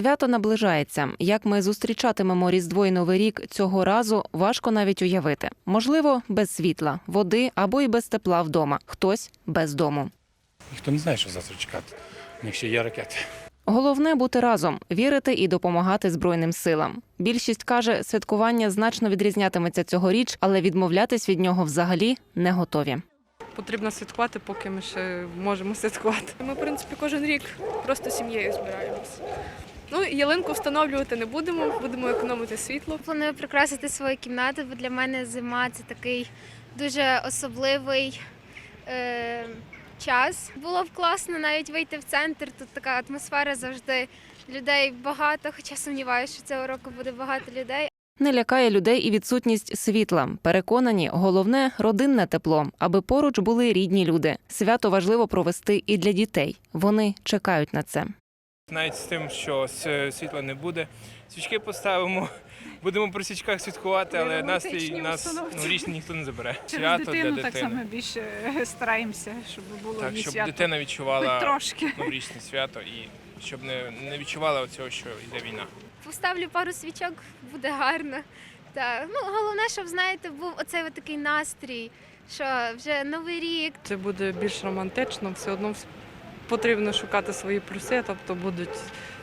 Свято наближається. Як ми зустрічатимемо Різдво і Новий рік цього разу, важко навіть уявити. Можливо, без світла, води або й без тепла вдома. Хтось без дому. Ніхто не знає, що завтра чекати. У них ще є ракети. Головне бути разом, вірити і допомагати збройним силам. Більшість каже, святкування значно відрізнятиметься цьогоріч, але відмовлятись від нього взагалі не готові. Потрібно святкувати, поки ми ще можемо святкувати. Ми, в принципі, кожен рік просто сім'єю збираємось. Ну, ялинку встановлювати не будемо, будемо економити світло. Планую прикрасити свою кімнату, бо для мене зима це такий дуже особливий е, час. Було б класно навіть вийти в центр. Тут така атмосфера завжди людей багато, хоча сумніваюся, що цього року буде багато людей. Не лякає людей і відсутність світла. Переконані, головне родинне тепло, аби поруч були рідні люди. Свято важливо провести і для дітей. Вони чекають на це. Навіть з тим, що світла не буде. Свічки поставимо, будемо при свічках святкувати, але настрій нас установці. новорічний ніхто не забере. Через Свято дитину для так дитини. само більше е, стараємося, щоб було Так, щоб свято. дитина Хоч відчувала трошки. новорічне свято і щоб не, не відчувала цього, що йде війна. Поставлю пару свічок, буде гарно. Та ну головне, щоб знаєте, був оцей от такий настрій, що вже новий рік, Це буде більш романтично, все одно потрібно шукати свої плюси, тобто будуть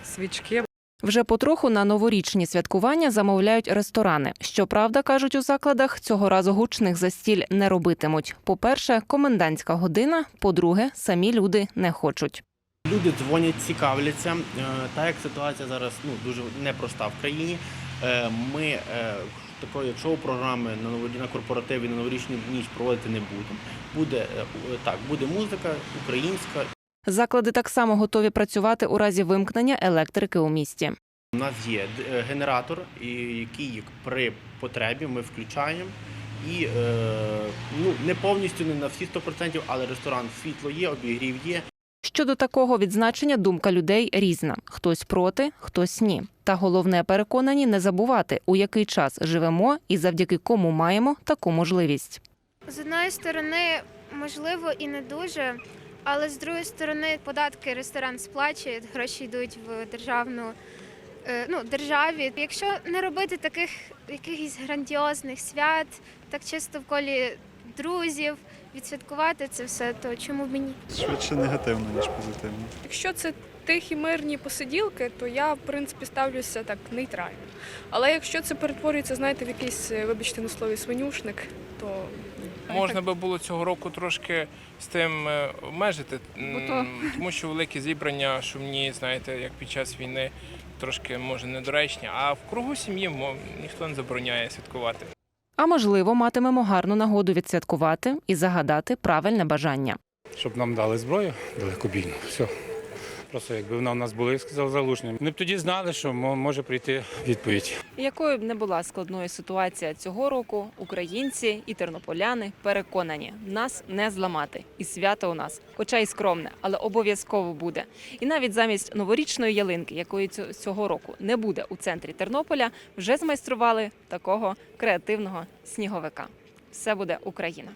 свічки, Вже потроху на новорічні святкування замовляють ресторани. Щоправда, кажуть у закладах, цього разу гучних застіль не робитимуть. По-перше, комендантська година. По-друге, самі люди не хочуть. Люди дзвонять, цікавляться. Е, Так як ситуація зараз ну, дуже непроста в країні, е, ми е, такої шоу-програми на новорі- на корпоративі на новорічну ніч проводити не будемо. Буде так, буде музика українська. Заклади так само готові працювати у разі вимкнення електрики у місті. У нас є е, генератор, і який при потребі ми включаємо. І е, ну, не повністю не на всі 100%, але ресторан світло є, обігрів є. Щодо такого відзначення думка людей різна: хтось проти, хтось ні. Та головне переконані не забувати, у який час живемо і завдяки кому маємо таку можливість. З одної сторони, можливо, і не дуже, але з другої сторони, податки ресторан сплачує, гроші йдуть в державну е, ну, державі. Якщо не робити таких якихось грандіозних свят, так чисто в колі друзів, відсвяткувати це все, то чому б і ні? Швидше негативно, ніж позитивно. Якщо це тихі мирні посиділки, то я, в принципі, ставлюся так нейтрально. Але якщо це перетворюється, знаєте, в якийсь, е, вибачте на слові, свинюшник, то Можна би було цього року трошки з тим е, обмежити, тому що великі зібрання, шумні, знаєте, як під час війни, трошки може недоречні. А в кругу сім'ї мо- ніхто не забороняє святкувати. А можливо, матимемо гарну нагоду відсвяткувати і загадати правильне бажання. Щоб нам дали зброю далекобійну. Все. Просто якби вона у нас була, як сказав залужний. Ми б тоді знали, що мо- може прийти відповідь. Якою б не була складною ситуація цього року, українці і тернополяни переконані, нас не зламати, і свято у нас, хоча й скромне, але обов'язково буде. І навіть замість новорічної ялинки, якої цього року не буде у центрі Тернополя, вже змайстрували такого креативного сніговика. Все буде Україна.